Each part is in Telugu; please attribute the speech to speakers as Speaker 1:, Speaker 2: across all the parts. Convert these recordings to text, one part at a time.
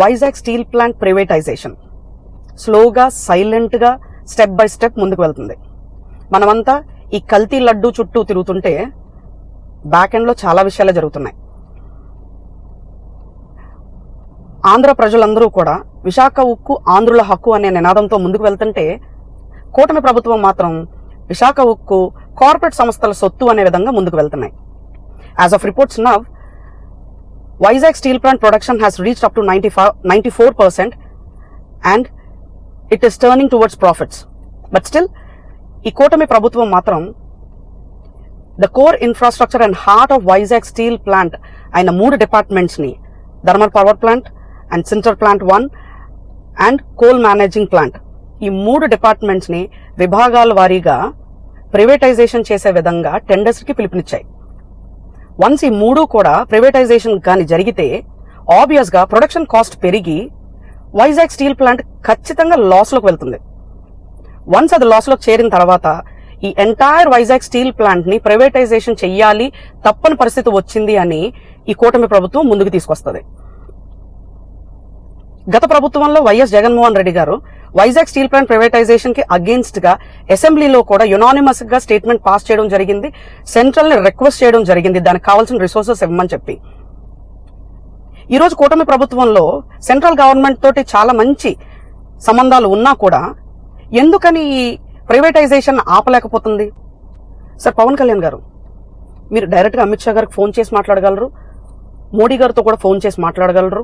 Speaker 1: Vizag steel plant privatisation. స్లోగా సైలెంట్గా స్టెప్ బై స్టెప్ ముందుకు వెళ్తుంది. మనమంతా ఈ కల్తీ లడ్డు చుట్టూ తిరుగుతుంటే బ్యాక్ ఎండ్లో చాలా విషయాలు జరుగుతున్నాయి. ఆంధ్ర ప్రజలందరూ కూడా విశాఖ ఉక్కు ఆంధ్రుల హక్కు అనే నినాదంతో ముందుకు వెళ్తుంటే కూటమి ప్రభుత్వం మాత్రం విశాఖ ఉక్కు కార్పొరేట్ సంస్థల సొత్తు అనే విధంగా ముందుకు వెళ్తున్నాయి. As of reports now Vizag steel plant production has reach up to ninety ninety four percent and it is turning towards profits but still ఈ కూటమి ప్రభుత్వం మాత్రం the core infrastructure and heart of Vizag steel plant అయిన మూడు డిపార్ట్మెంట్స్ని thermal power plant and sinter plant one and coal managing plant ఈ మూడు డిపార్ట్మెంట్స్ని విభాగాల వారీగా ప్రైవేటైజేషన్ చేసే విధంగా టెండర్స్కి పిలుపునిచ్చాయి. వన్స్ ఈ మూడు కూడా ప్రైవేటైజేషన్ కానీ జరిగితే ఆబ్వియస్గా ప్రొడక్షన్ కాస్ట్ పెరిగి వైజాగ్ స్టీల్ ప్లాంట్ ఖచ్చితంగా లాస్లోకి వెళ్తుంది. వన్స్ అది లాస్లోకి చేరిన తర్వాత ఈ ఎంటైర్ వైజాగ్ స్టీల్ ప్లాంట్ని ప్రైవేటైజేషన్ చెయ్యాలి తప్పని పరిస్థితి వచ్చింది అని ఈ కూటమి ప్రభుత్వం ముందుకు తీసుకొస్తుంది. గత ప్రభుత్వంలో వైఎస్ జగన్మోహన్ రెడ్డి గారు వైజాగ్ స్టీల్ ప్లాంట్ ప్రైవేటైజేషన్కి అగేన్స్ట్గా అసెంబ్లీలో కూడా యునానిమస్గా స్టేట్మెంట్ పాస్ చేయడం జరిగింది. సెంట్రల్ని రిక్వెస్ట్ చేయడం జరిగింది. దానికి కావాల్సిన రిసోర్సెస్ ఇవ్వమని చెప్పి. ఈ రోజు కూటమి ప్రభుత్వంలో సెంట్రల్ గవర్నమెంట్ తోటి చాలా మంచి సంబంధాలు ఉన్నా కూడా ఎందుకని ఈ ప్రైవేటైజేషన్ ఆపలేకపోతుంది? సార్ పవన్ కళ్యాణ్ గారు మీరు డైరెక్ట్గా అమిత్ షా గారికి ఫోన్ చేసి మాట్లాడగలరు? మోడీ గారితో కూడా ఫోన్ చేసి మాట్లాడగలరు?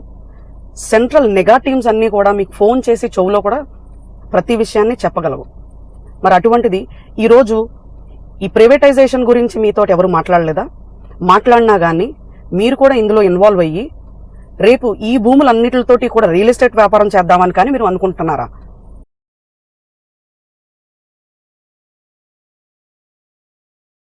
Speaker 1: సెంట్రల్ నెగా టీమ్స్ అన్నీ కూడా మీకు ఫోన్ చేసి చెవులో కూడా ప్రతి విషయాన్ని చెప్పగలవు. మరి అటువంటిది ఈరోజు ఈ ప్రైవేటైజేషన్ గురించి మీతో ఎవరు మాట్లాడలేదా? మాట్లాడినా కానీ మీరు కూడా ఇందులో ఇన్వాల్వ్ అయ్యి రేపు ఈ భూములన్నిటితోటి కూడా రియల్ ఎస్టేట్ వ్యాపారం చేద్దామని కానీ మీరు అనుకుంటున్నారా?